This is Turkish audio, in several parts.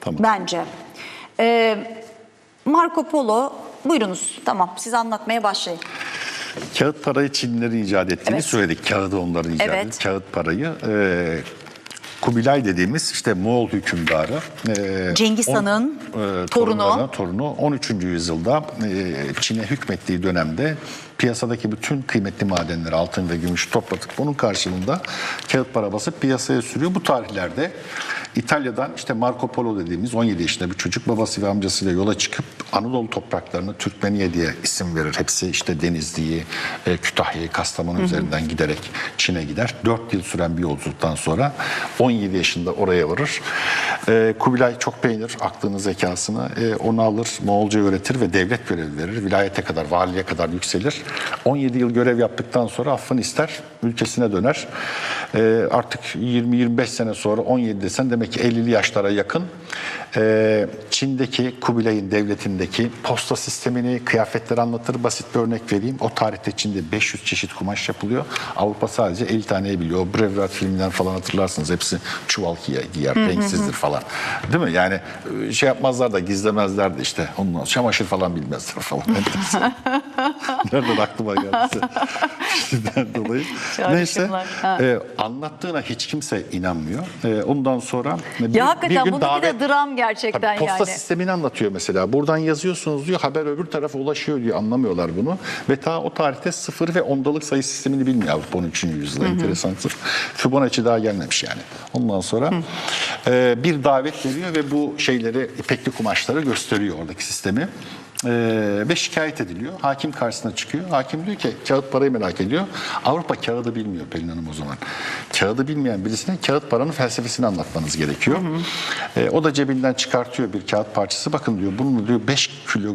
Tamam. Bence. Ee, Marco Polo buyurunuz. Tamam siz anlatmaya başlayın. Kağıt parayı Çinlilerin icat ettiğini Evet. söyledik. Kağıdı onların icat Evet. etti. Kağıt parayı. E, Kubilay dediğimiz işte Moğol hükümdarı. e, Cengiz Han'ın e, torunu. torunu 13. yüzyılda e, Çin'e hükmettiği dönemde piyasadaki bütün kıymetli madenleri altın ve gümüş topladık. Bunun karşılığında kağıt para basıp piyasaya sürüyor. Bu tarihlerde İtalya'dan işte Marco Polo dediğimiz 17 yaşında bir çocuk babası ve amcasıyla yola çıkıp Anadolu topraklarını Türkmeniye diye isim verir. Hepsi işte Denizli'yi, e, Kütahya'yı, Kastamonu üzerinden giderek Çin'e gider. 4 yıl süren bir yolculuktan sonra 17 yaşında oraya varır. E, Kubilay çok beğenir aklını, zekasını. E, onu alır, Moğolca öğretir ve devlet görevi verir. Vilayete kadar, valiliğe kadar yükselir. 17 yıl görev yaptıktan sonra affını ister, ülkesine döner. E, artık 20-25 sene sonra 17 desen demek ki 50'li yaşlara yakın. E, Çin'deki Kubilay'ın devletindeki posta sistemini, kıyafetleri anlatır. Basit bir örnek vereyim. O tarihte Çin'de 500 çeşit kumaş yapılıyor. Avrupa sadece 50 taneyi biliyor. O Braveheart filminden falan hatırlarsınız. Hepsi çuval giyer, giyer renksizdir falan. Değil mi? Yani e, şey yapmazlar da gizlemezler de işte. Ondan çamaşır falan bilmezler falan. Nereden aklıma geldi? Şimdiden dolayı. Neyse. E, anlattığına hiç kimse inanmıyor. E, ondan sonra bir, Ya hakikaten gün bununki de dram gerçekten Tabii posta yani. sistemini anlatıyor mesela. Buradan yazıyorsunuz diyor, haber öbür tarafa ulaşıyor diyor. Anlamıyorlar bunu. Ve ta o tarihte sıfır ve ondalık sayı sistemini bilmiyor Avrupa 13. yüzyılda. Enteresandır. Fibonacci daha gelmemiş yani. Ondan sonra e, bir davet veriyor ve bu şeyleri, ipekli kumaşları gösteriyor oradaki sistemi. E, ve şikayet ediliyor. Hakim karşısına çıkıyor. Hakim diyor ki kağıt parayı merak ediyor. Avrupa kağıdı bilmiyor Pelin Hanım o zaman. Kağıdı bilmeyen birisine kağıt paranın felsefesini anlatmanız gerekiyor. E, o da cebinden çıkartıyor bir kağıt parçası. Bakın diyor bunu diyor 5 kilo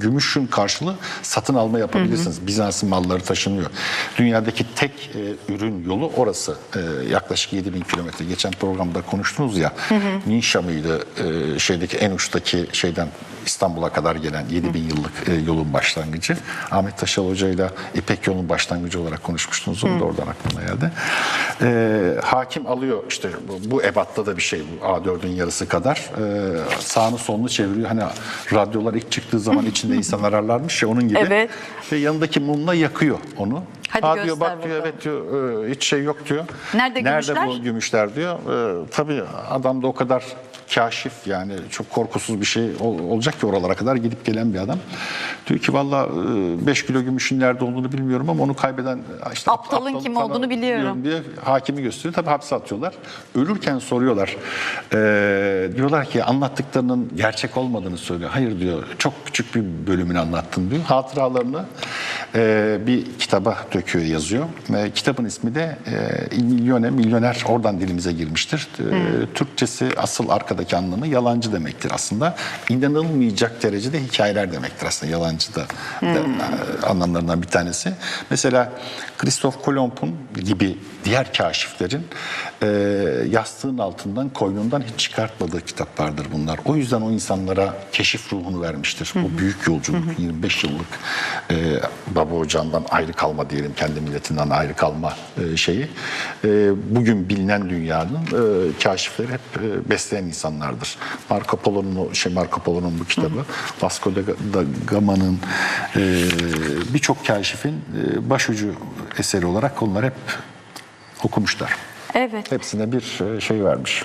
gümüşün karşılığı satın alma yapabilirsiniz. Bizans'ın malları taşınıyor. Dünyadaki tek e, ürün yolu orası. E, yaklaşık 7000 kilometre. Geçen programda konuştunuz ya. Ninşa mıydı e, şeydeki en uçtaki şeyden İstanbul'a kadar gelen 7000 yıllık e, yolun başlangıcı. Ahmet Taşal Hoca ile İpek yolun başlangıcı olarak konuşmuştunuz. Onu da oradan aklıma geldi. E, hakim alıyor işte bu, bu ebatta da bir şey bu A4'ün yarısı kadar. E, sağını solunu çeviriyor. Hani radyolar ilk çıktığı zaman içinde insan ararlarmış ya onun gibi. Evet. Ve yanındaki mumla yakıyor onu. Hadi Ha diyor bak diyor evet diyor e, hiç şey yok diyor. Nerede gümüşler? bu gümüşler diyor. E, tabii adam da o kadar kaşif yani çok korkusuz bir şey ol- olacak ki oralara kadar gidip gelen bir adam. Diyor ki valla 5 kilo gümüşün nerede olduğunu bilmiyorum ama onu kaybeden işte Aptalın aptal kim olduğunu biliyorum. diye hakimi gösteriyor. Tabii hapse atıyorlar. Ölürken soruyorlar. E, diyorlar ki anlattıklarının gerçek olmadığını söylüyor. Hayır diyor çok küçük bir bölümünü anlattın diyor. Hatıralarını e, bir kitaba döküyor yazıyor. E, kitabın ismi de e, Il Milyone, milyoner oradan dilimize girmiştir. E, Türkçesi asıl arkadaki anlamı yalancı demektir aslında. İnanılmayacak derecede hikayeler demektir aslında yalancı da, da, e, anlamlarından bir tanesi. Mesela Kristof Kolomb'un gibi diğer kaşiflerin e, yastığın altından, koynundan hiç çıkartmadığı kitaplardır bunlar. O yüzden o insanlara keşif ruhunu vermiştir. O büyük yolculuk, 25 yıllık e, baba ocağından ayrı kalma diyelim, kendi milletinden ayrı kalma e, şeyi. E, bugün bilinen dünyanın e, kaşifleri hep e, besleyen insanlardır. Marco Polo'nun şey Marco Polo'nun bu kitabı, Vasco da da Gama'nın e, birçok kaşifin e, başucu eseri olarak onlar hep okumuşlar. Evet. Hepsine bir e, şey vermiş.